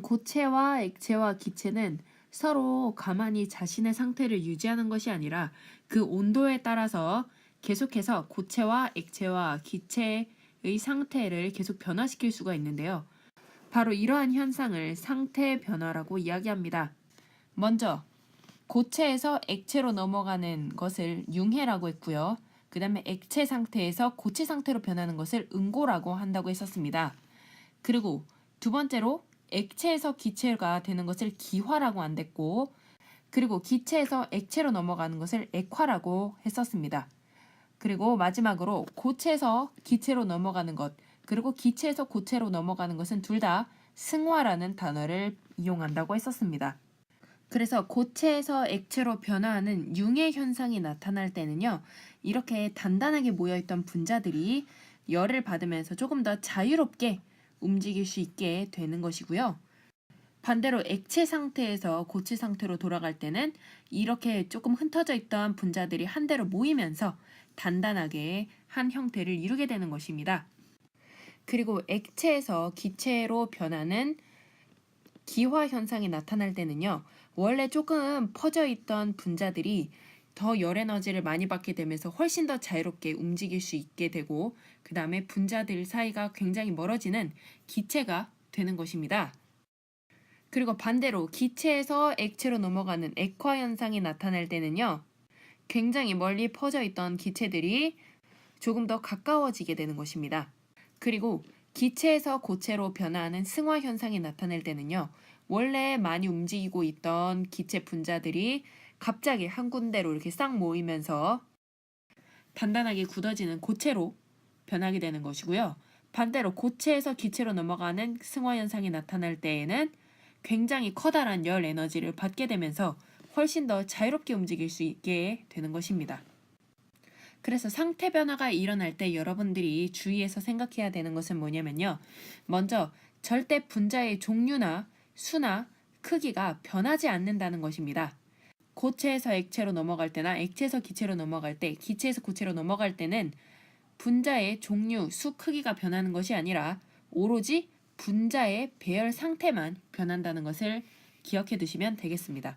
고체와 액체와 기체는 서로 가만히 자신의 상태를 유지하는 것이 아니라 그 온도에 따라서 계속해서 고체와 액체와 기체의 상태를 계속 변화시킬 수가 있는데요. 바로 이러한 현상을 상태 변화라고 이야기합니다. 먼저 고체에서 액체로 넘어가는 것을 융해라고 했고요. 그 다음에 액체 상태에서 고체 상태로 변하는 것을 응고라고 한다고 했었습니다. 그리고 두 번째로 액체에서 기체가 되는 것을 기화라고 안 됐고 그리고 기체에서 액체로 넘어가는 것을 액화라고 했었습니다. 그리고 마지막으로 고체에서 기체로 넘어가는 것 그리고 기체에서 고체로 넘어가는 것은 둘 다 승화라는 단어를 이용한다고 했었습니다. 그래서 고체에서 액체로 변화하는 융의 현상이 나타날 때는요, 이렇게 단단하게 모여있던 분자들이 열을 받으면서 조금 더 자유롭게 움직일 수 있게 되는 것이고요. 반대로 액체 상태에서 고체 상태로 돌아갈 때는 이렇게 조금 흩어져 있던 분자들이 한 대로 모이면서 단단하게 한 형태를 이루게 되는 것입니다. 그리고 액체에서 기체로 변하는 기화 현상이 나타날 때는요, 원래 조금 퍼져 있던 분자들이 더 열 에너지를 많이 받게 되면서 훨씬 더 자유롭게 움직일 수 있게 되고, 그 다음에 분자들 사이가 굉장히 멀어지는 기체가 되는 것입니다. 그리고 반대로 기체에서 액체로 넘어가는 액화 현상이 나타날 때는요, 굉장히 멀리 퍼져 있던 기체들이 조금 더 가까워지게 되는 것입니다. 그리고 기체에서 고체로 변화하는 승화 현상이 나타날 때는요, 원래 많이 움직이고 있던 기체 분자들이 갑자기 한 군데로 이렇게 싹 모이면서 단단하게 굳어지는 고체로 변하게 되는 것이고요. 반대로 고체에서 기체로 넘어가는 승화 현상이 나타날 때에는 굉장히 커다란 열 에너지를 받게 되면서 훨씬 더 자유롭게 움직일 수 있게 되는 것입니다. 그래서 상태 변화가 일어날 때 여러분들이 주의해서 생각해야 되는 것은 뭐냐면요. 먼저 절대 분자의 종류나 수나 크기가 변하지 않는다는 것입니다. 고체에서 액체로 넘어갈 때나 액체에서 기체로 넘어갈 때, 기체에서 고체로 넘어갈 때는 분자의 종류, 수 크기가 변하는 것이 아니라 오로지 분자의 배열 상태만 변한다는 것을 기억해 두시면 되겠습니다.